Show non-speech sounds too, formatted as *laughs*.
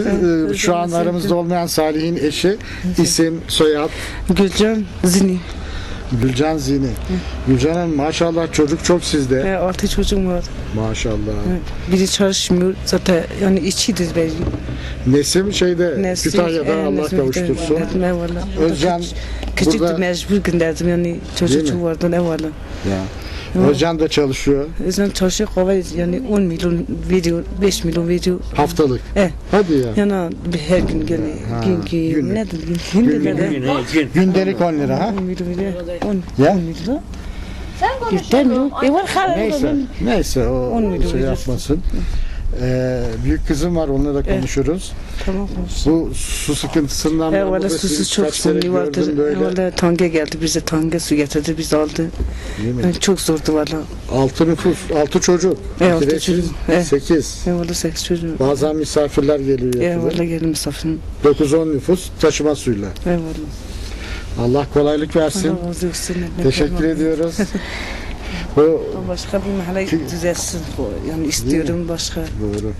Ee, Şu an aramızda olmayan Salih'in eşi isim, soyad Gülcan Zini. Gülcan Zini. Gülcan Hanım maşallah çocuk çok sizde. E, altı çocuğum var. Maşallah. Biri çalışmıyor. Zaten yani içidir belli. Nesim şeyde Nesli, Kütahya'da e, Allah nesli kavuştursun. gönderdim, Eyvallah. Özcan Küçüktü burada- mecbur gönderdim yani Değil mi? çocuk vardı eyvallah. Ya. Özcan da çalışıyor Özcan çalışıyor kova yani 10 milyon veriyor, 5 milyon veriyor. haftalık. E, Hadi ya. yani bir her gün gene Ha, gün gün günlük. nedir gün gün de Gün, he, gün. Gündelik 10 lira ha? 10 milyon veriyor. 10 Ya. 10 milyon. Yüzden milyon. E var hala. Neyse. Neyse o On milyon şey veriyorsun. yapmasın. Ee, büyük kızım var onunla da konuşuruz. Tamam. Bu su sıkıntısından ben Eyvallah burada susuz sizi çok kaç kere gördüm böyle. Eyvallah tange geldi bize tange su getirdi biz aldı. Değil mi? Çok zordu valla. Altı nüfus, altı çocuk. E, altı çocuk, e. Sekiz. Eyvallah sekiz çocuğum. Bazen misafirler geliyor. Eyvallah yakında. gelin misafirim. 9-10 nüfus taşıma suyla. Eyvallah. Allah kolaylık versin. Allah razı olsun. Teşekkür ediyoruz. *laughs* Başka bir mahalle düzelsin. Yani istiyorum başka. doğru.